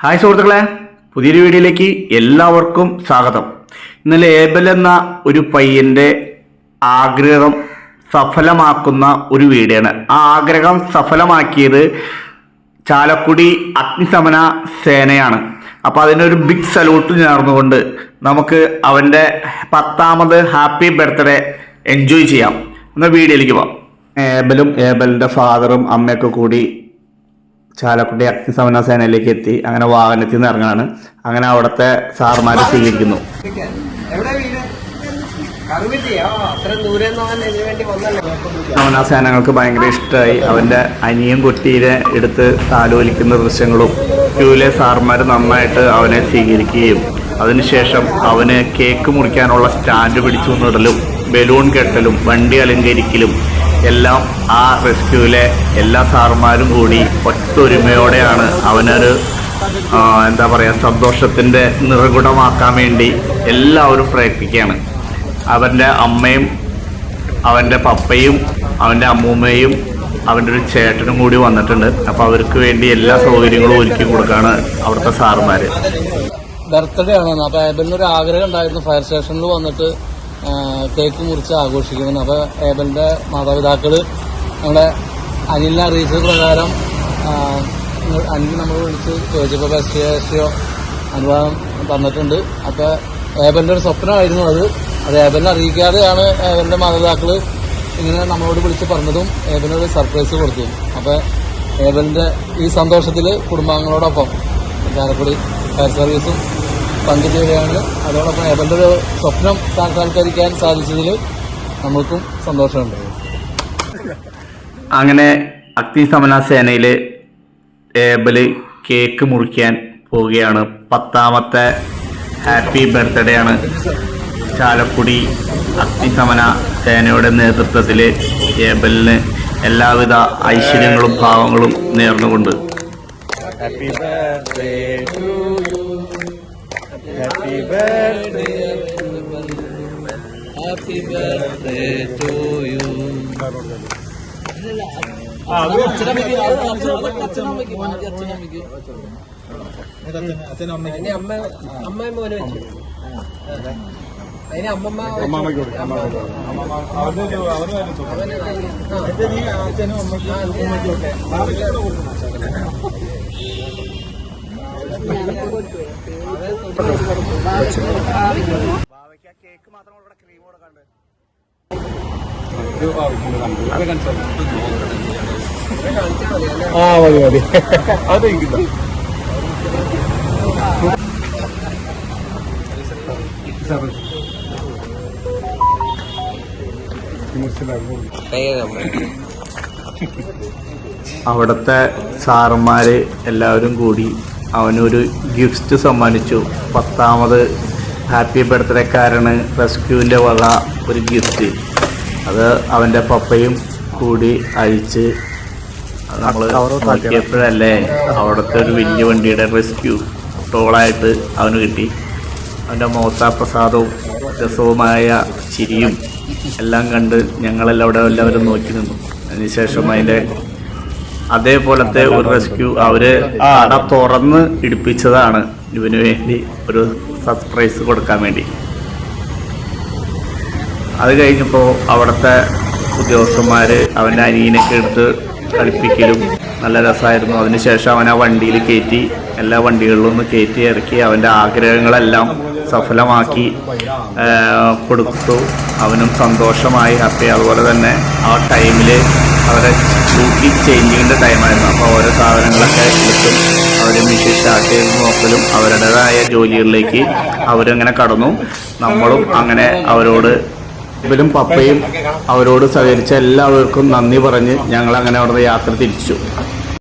Hi സുഹൃത്തുക്കളെ പുതിയൊരു വീഡിയോയിലേക്ക് എല്ലാവർക്കും സ്വാഗതം. ഇന്നലെ ഏബൽ എന്ന ഒരു പയ്യന്റെ ആഗ്രഹം സഫലമാക്കുന്ന ഒരു വീഡിയോയാണ്. ആ ആഗ്രഹം സഫലമാക്കിയത് ചാലക്കുടി അഗ്നിശമന സേനയാണ്. അപ്പോൾ അതിനൊരു ബിഗ് സല്യൂട്ട് നേർന്നുകൊണ്ട് നമുക്ക് അവന്റെ പത്താമത് ഹാപ്പി ബർത്ത്ഡേ എൻജോയ് ചെയ്യാം. എന്ന വീഡിയോയിലേക്ക് പോവാം. ഏബലും ഏബലിന്റെ ഫാദറും അമ്മയൊക്കെ കൂടി ചാലക്കുടി അഗ്നിശമന സേനയിലേക്ക് എത്തി. അങ്ങനെ വാഹനത്തിൽ നിന്ന് ഇറങ്ങാണ്. അങ്ങനെ അവിടുത്തെ സാർമാരെ സ്വീകരിക്കുന്നു. അഗ്നിശമന സേനകൾക്ക് ഭയങ്കര ഇഷ്ടമായി. അവന്റെ അനിയൻ കുട്ടീനെ എടുത്ത് താലോലിക്കുന്ന ദൃശ്യങ്ങളും ക്യൂലെ സാർമാർ നന്നായിട്ട് അവനെ സ്വീകരിക്കുകയും അതിനുശേഷം അവന് കേക്ക് മുറിക്കാനുള്ള സ്റ്റാൻഡ് പിടിച്ചു നിടലും ബലൂൺ കെട്ടലും വണ്ടി അലങ്കരിക്കലും എല്ലാം ആ റെസ്ക്യൂവിലെ എല്ലാ സാറുമാരും കൂടി ഒത്തൊരുമയോടെയാണ് അവനൊരു എന്താ പറയുക സന്തോഷത്തിന്റെ നിറകുടമാക്കാൻ വേണ്ടി എല്ലാവരും പ്രയത്നിക്കുകയാണ്. അവന്റെ അമ്മയും അവന്റെ പപ്പയും അവന്റെ അമ്മൂമ്മയും അവന്റെ ഒരു ചേട്ടനും കൂടി വന്നിട്ടുണ്ട്. അപ്പോൾ അവർക്ക് വേണ്ടി എല്ലാ സൗകര്യങ്ങളും ഒരുക്കി കൊടുക്കുകയാണ് അവിടുത്തെ സാറുമാർ ബർത്ത്ഡേ ആണ്. അപ്പൊ ഏബലിനൊരു ആഗ്രഹം ഉണ്ടായിരുന്നു. ഫയർ സ്റ്റേഷനിൽ വന്നിട്ട് കേക്ക് മുറിച്ച് ആഘോഷിക്കണം അപ്പോൾ ഏബലിന്റെ മാതാപിതാക്കൾ നമ്മുടെ അനിലിനെ അറിയിച്ചത് പ്രകാരം അനിൽ നമ്മൾ വിളിച്ച് ചോദിച്ചപ്പോൾ ബസ് എസ്റ്റിയോ അനുവാദം തന്നിട്ടുണ്ട്. അപ്പോൾ ഏബലിന്റെ ഒരു സ്വപ്നമായിരുന്നു അത്. അത് ഏബലിനെ അറിയിക്കാതെയാണ് ഏബലിന്റെ മാതാപിതാക്കൾ ഇങ്ങനെ നമ്മളോട് വിളിച്ച് പറഞ്ഞതും ഏബലിനൊരു സർപ്രൈസ് കൊടുത്തതും അപ്പോൾ ഏബലിന്റെ ഈ സന്തോഷത്തിൽ കുടുംബാംഗങ്ങളോടൊപ്പം ചാലക്കുടി ഫയർ സർവീസും പങ്കുചേരുകയാണ് അതോടൊപ്പം അവരുടെ ഒരു സ്വപ്നം സാക്ഷാത്കരിക്കാൻ സാധിച്ചതിൽ നമുക്കും സന്തോഷമുണ്ട്. അങ്ങനെ അഗ്നിശമന സേനയിൽ ഏബൽ കേക്ക് മുറിക്കാൻ പോവുകയാണ്. പത്താമത്തെ ഹാപ്പി ബർത്ത്ഡേ ആണ്. ചാലക്കുടി അഗ്നിശമന സേനയുടെ നേതൃത്വത്തിൽ ഏബലിന് എല്ലാവിധ ഐശ്വര്യങ്ങളും ഭാവങ്ങളും നേർന്നുകൊണ്ട്. Happy birthday to you happy birthday happy birthday to you അതിന് അമ്മ അമ്മ മോന് വെച്ചു. അച്ഛനും അമ്മമ്മ ആ മതി മതി. അത് അവിടുത്തെ സാറന്മാര് എല്ലാവരും കൂടി അവനൊരു ഗിഫ്റ്റ് സമ്മാനിച്ചു. പത്താമത് ഹാപ്പി ബർത്ത്ഡേക്കാരന് റെസ്ക്യൂവിന്റെ വക ഒരു ഗിഫ്റ്റ് അത് അവന്റെ പപ്പയും കൂടി അഴിച്ച് നമ്മൾ നോക്കിയപ്പോഴല്ലേ അവിടുത്തെ ഒരു വലിയ വണ്ടിയുടെ റെസ്ക്യൂ ടോളായിട്ട് അവന് കിട്ടി. അവന്റെ മോത്താ പ്രസാദവും രസവുമായ ചിരിയും എല്ലാം കണ്ട് ഞങ്ങളെല്ലാം അവിടെ എല്ലാവരും നോക്കി നിന്നു. അതിനുശേഷം അതിന്റെ അതേപോലത്തെ ഒരു റെസ്ക്യൂ അവർ അട തുറന്ന് ഇടിപ്പിച്ചതാണ്. ഇവന് വേണ്ടി ഒരു സർപ്രൈസ് കൊടുക്കാൻ വേണ്ടി. അത് കഴിഞ്ഞപ്പോൾ അവിടുത്തെ ഉദ്യോഗസ്ഥന്മാർ അവന്റെ അനിയനൊക്കെ എടുത്ത് കളിപ്പിക്കലും നല്ല രസമായിരുന്നു അതിനുശേഷം അവൻ ആ വണ്ടിയിൽ കയറ്റി എല്ലാ വണ്ടികളിലും ഒന്ന് കയറ്റി ഇറക്കി. അവന്റെ ആഗ്രഹങ്ങളെല്ലാം സഫലമാക്കി കൊടുത്തു. അവനും സന്തോഷമായി ഹാപ്പി അതുപോലെ തന്നെ ആ ടൈമിൽ അവരെ ഡ്യൂട്ടി ചേഞ്ചിങ്ങിന്റെ ടൈമായിരുന്നു അപ്പോൾ ഓരോ സാധനങ്ങളൊക്കെ എടുത്തും അവർ മിഷൻ സ്റ്റാർട്ട് ചെയ്ത് നോക്കലും അവരുടേതായ ജോലികളിലേക്ക് അവരങ്ങനെ കടന്നു. നമ്മളും അങ്ങനെ അവരോട് ഇവരും പപ്പയും അവരോട് സഹകരിച്ച എല്ലാവർക്കും നന്ദി പറഞ്ഞ് ഞങ്ങൾ അങ്ങനെ അവിടുന്ന് യാത്ര തിരിച്ചു.